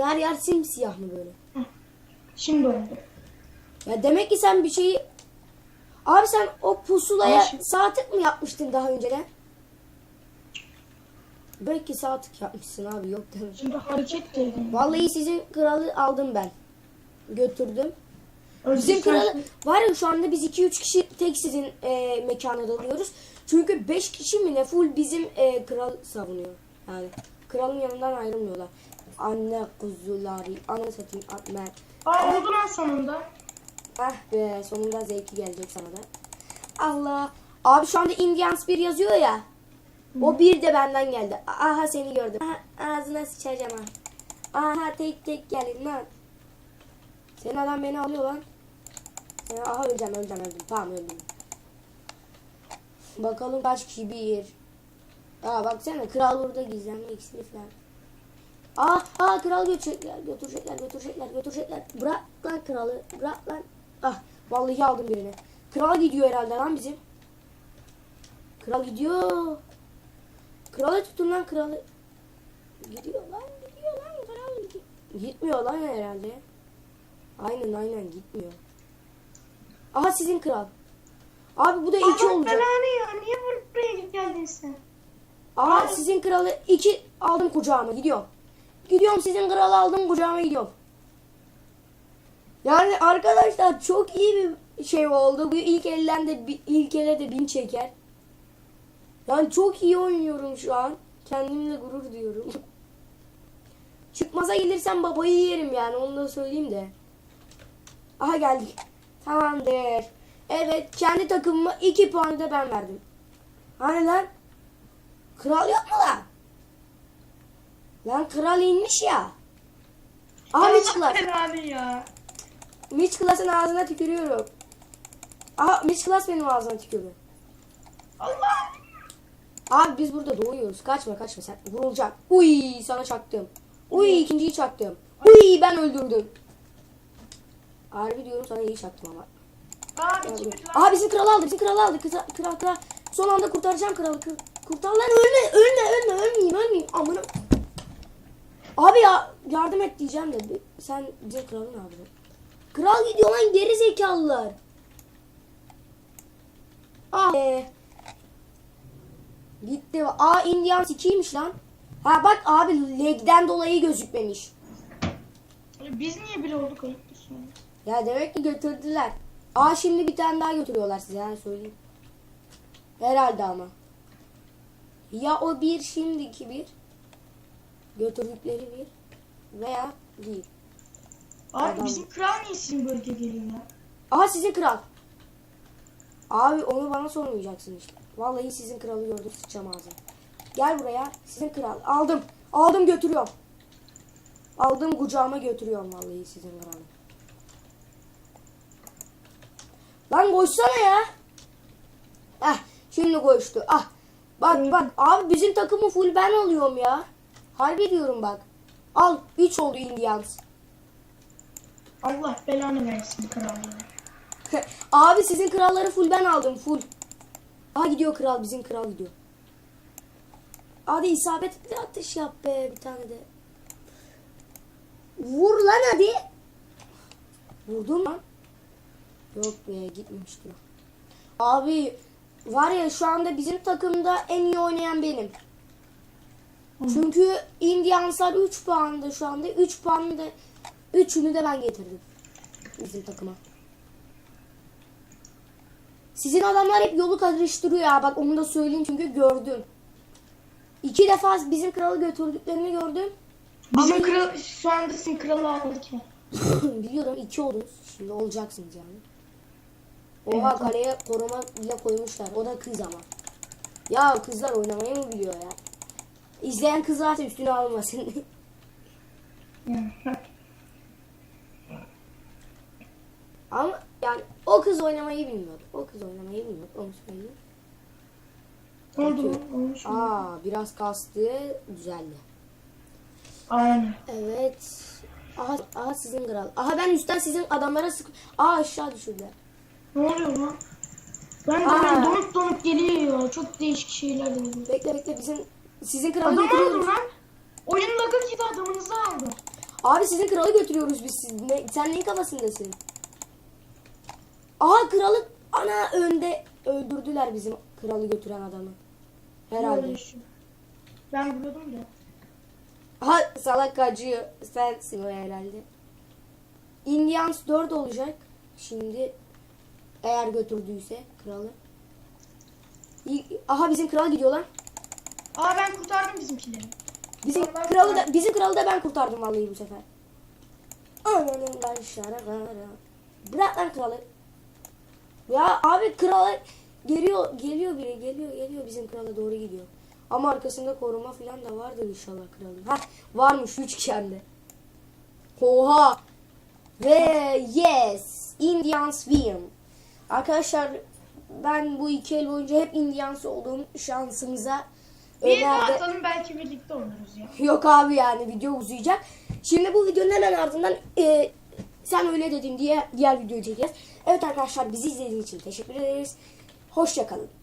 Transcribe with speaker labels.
Speaker 1: mı? Her yer simsiyah mı böyle?
Speaker 2: Şimdi oldu.
Speaker 1: Ya demek ki sen bir şeyi... Abi sen o pusulaya
Speaker 2: şimdi-
Speaker 1: sağ tık mı yapmıştın daha önceden? Belki sağ tık yapmışsın abi yok demek.
Speaker 2: Şimdi hareket dedim.
Speaker 1: Vallahi sizin kralı aldım ben. Götürdüm. Bizim kralı
Speaker 2: dilerim.
Speaker 1: var ya şu anda biz 2-3 kişi tek sizin e, mekana dalıyoruz. Çünkü 5 kişi mi ne full bizim e, kral savunuyor. Yani kralın yanından ayrılmıyorlar. Anne kuzuları, ana satayım, atmer.
Speaker 2: Aa oldu lan sonunda.
Speaker 1: Ah be sonunda zevki gelecek sana da. Allah. Abi şu anda Indians bir yazıyor ya. O bir de benden geldi. Aha seni gördüm. Aha, ağzına sıçacağım ha. Aha tek tek gelin lan. Senin adam beni alıyor lan. Sen, aha öleceğim öleceğim öldüm. Tamam öldüm. Bakalım kaç kişi bir. Aa baksana kral burada gizlenme iksiri falan. Aa, aa kral götürecekler, götürecekler, götürecekler, götürecekler. Bırak lan kralı, bırak lan. Ah, vallahi aldım birini. Kral gidiyor herhalde lan bizim. Kral gidiyor. Kralı tutun lan kralı. Gidiyor lan, gidiyor lan, kral gidiyor. Gitmiyor lan herhalde. Aynen aynen gitmiyor. Aha sizin kral. Abi bu da iki
Speaker 2: Allah
Speaker 1: olacak.
Speaker 2: belanı ya. Niye buraya geldin sen?
Speaker 1: Aa sizin kralı iki aldım kucağıma gidiyorum. Gidiyorum sizin kralı aldım kucağıma gidiyorum. Yani arkadaşlar çok iyi bir şey oldu. Bu ilk elden de ilk ele de bin çeker. Yani çok iyi oynuyorum şu an. Kendimle gurur duyuyorum. Çıkmaza gelirsem babayı yerim yani onu da söyleyeyim de. Aha geldik. Tamamdır. Evet kendi takımıma iki puanı da ben verdim. Hani lan? Kral mu lan? Lan kral inmiş ya. Aha Mitch Class.
Speaker 2: belanı ya.
Speaker 1: Mitch Class'ın ağzına tükürüyorum. Aha Mitch Class benim ağzıma tükürdü.
Speaker 2: Allah.
Speaker 1: Abi biz burada doğuyoruz. Kaçma kaçma sen. Vurulacak. Uy sana çaktım. Uy ikinciyi çaktım. Uy ben öldürdüm. Harbi diyorum sana iyi çaktım ama.
Speaker 2: Bir lan.
Speaker 1: Aha bizim kralı aldı. Bizim kralı aldı. Kral kral. kral. Son anda kurtaracağım kralı. Kır, kurtar lan ölme. Ölme ölme. Ölmeyeyim ölmeyeyim. Amına. Abi ya yardım et diyeceğim de. Sen bizim kralın abi. Kral gidiyor lan geri zekalılar. Ah be. Gitti. Aa Indians 2'ymiş lan. Ha bak abi legden dolayı gözükmemiş.
Speaker 2: Biz niye bir olduk unutmuşsun?
Speaker 1: Ya demek ki götürdüler. Aa şimdi bir tane daha götürüyorlar size yani söyleyeyim. Herhalde ama. Ya o bir şimdiki bir. Götürdükleri bir. Veya değil.
Speaker 2: Abi
Speaker 1: Adam-
Speaker 2: bizim kral niye sizin bölge geliyor ya?
Speaker 1: Aha sizin kral. Abi onu bana sormayacaksın işte. Vallahi sizin kralı gördüm sıçacağım ağzına. Gel buraya. Sizin kral. Aldım. Aldım götürüyorum. Aldım kucağıma götürüyorum vallahi sizin kralı. Lan koşsana ya. Ah şimdi koştu. Ah. Bak bak abi bizim takımı full ben alıyorum ya. Harbi diyorum bak. Al 3 oldu Indians.
Speaker 2: Allah belanı versin krallığı.
Speaker 1: Abi sizin kralları full ben aldım full. Aha gidiyor kral bizim kral gidiyor. Hadi isabetli atış yap be bir tane de. Vur lan hadi. Vurdum lan. Yok be gitmemiştir. Abi var ya şu anda bizim takımda en iyi oynayan benim. Çünkü Indianslar 3 puanda şu anda. 3 puanı da 3'ünü de ben getirdim. Bizim takıma. Sizin adamlar hep yolu karıştırıyor ya. Bak onu da söyleyeyim çünkü gördüm. İki defa bizim kralı götürdüklerini gördüm.
Speaker 2: Bizim
Speaker 1: Ama-
Speaker 2: kral şu anda sizin kralı aldık ya.
Speaker 1: Biliyorum iki oldunuz. Şimdi olacaksınız yani. Oha kaleye koruma bile koymuşlar. O da kız ama. Ya kızlar oynamayı mı biliyor ya? İzleyen kız varsa üstüne almasın. ama yani o kız oynamayı bilmiyor. O kız oynamayı bilmiyor. Onu söyleyeyim.
Speaker 2: Oldu? Olmuş mu?
Speaker 1: Aa biraz kastı. Güzeldi.
Speaker 2: Aynen.
Speaker 1: Evet. Aha, aha sizin kral. Aha ben üstten sizin adamlara sık... Aa aşağı düşürdüler.
Speaker 2: Ne oluyor lan? Ben de
Speaker 1: Aa.
Speaker 2: böyle donup donup geliyor. Çok değişik şeyler oluyor.
Speaker 1: Bekle bekle bizim sizin kralı
Speaker 2: Adam
Speaker 1: götürüyoruz.
Speaker 2: lan. Oyun lagı gibi adamınızı aldı.
Speaker 1: Abi sizin kralı götürüyoruz biz. Siz, ne, sen neyin kafasındasın? Aha kralı ana önde öldürdüler bizim kralı götüren adamı. Herhalde.
Speaker 2: Şu. Ben vuruyordum da.
Speaker 1: Ha salak kaçıyor. Sensin o herhalde. Indians 4 olacak. Şimdi eğer götürdüyse kralı. Aha bizim kral gidiyor lan.
Speaker 2: Aa ben kurtardım bizimkileri.
Speaker 1: Bizim
Speaker 2: Allah
Speaker 1: kralı da bizim kralı da ben kurtardım vallahi bu sefer. Ananın ben şarara. Bırak lan kralı. Ya abi kralı geliyor geliyor biri geliyor geliyor bizim krala doğru gidiyor. Ama arkasında koruma falan da vardır inşallah kralın. Ha varmış 3 kişi. Oha. Ve yes Indians win. Arkadaşlar ben bu iki el boyunca hep Indians olduğum şansımıza
Speaker 2: Bir daha
Speaker 1: Ömer'de-
Speaker 2: atalım belki birlikte oynarız ya.
Speaker 1: Yok abi yani video uzayacak. Şimdi bu videonun hemen ardından e, sen öyle dedin diye diğer videoyu çekeceğiz. Evet arkadaşlar bizi izlediğiniz için teşekkür ederiz. Hoşçakalın.